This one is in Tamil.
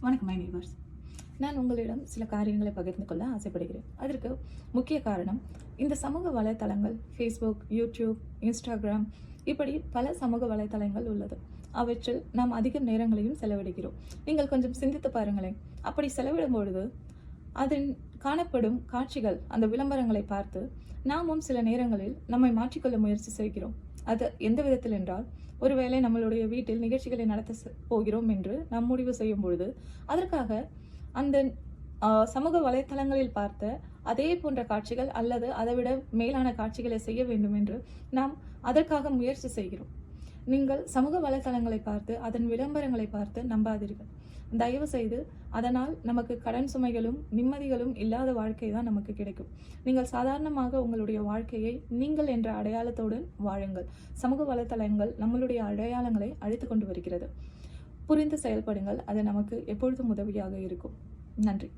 வணக்கம் மை நெய்பர்ஸ் நான் உங்களிடம் சில காரியங்களை பகிர்ந்து கொள்ள ஆசைப்படுகிறேன். அதற்கு முக்கிய காரணம் இந்த சமூக வலைத்தளங்கள் ஃபேஸ்புக் யூடியூப் இன்ஸ்டாகிராம் இப்படி பல சமூக வலைத்தளங்கள் உள்ளது. அவற்றில் நாம் அதிக நேரங்களையும் செலவிடுகிறோம். நீங்கள் கொஞ்சம் சிந்தித்து பாருங்களேன். அப்படி செலவிடும் பொழுது அதன் காணப்படும் காட்சிகள் அந்த விளம்பரங்களை பார்த்து நாமும் சில நேரங்களில் நம்மை மாற்றிக்கொள்ள முயற்சி செய்கிறோம். அது எந்த விதத்தில் என்றால் ஒருவேளை நம்மளுடைய வீட்டில் நிகழ்ச்சிகளை நடத்த போகிறோம் என்று நாம் முடிவு செய்யும் பொழுது அதற்காக அந்த சமூக வலைத்தளங்களில் பார்த்த அதே போன்ற காட்சிகள் அல்லது அதைவிட மேலான காட்சிகளை செய்ய வேண்டும் என்று நாம் அதற்காக முயற்சி செய்கிறோம். நீங்கள் சமூக வலைத்தளங்களை பார்த்து அதன் விளம்பரங்களை பார்த்து நம்பாதீர்கள். தயவு செய்து அதனால் நமக்கு கடன் சுமைகளும் நிம்மதிகளும் இல்லாத வாழ்க்கை தான் நமக்கு கிடைக்கும். நீங்கள் சாதாரணமாக உங்களுடைய வாழ்க்கையை நீங்கள் என்ற அடையாளத்துடன் வாழுங்கள். சமூக வலைத்தளங்கள் நம்மளுடைய அடையாளங்களை அழித்து கொண்டு வருகிறது. புரிந்து செயல்படுங்கள். அது நமக்கு எப்பொழுதும் உதவியாக இருக்கும். நன்றி.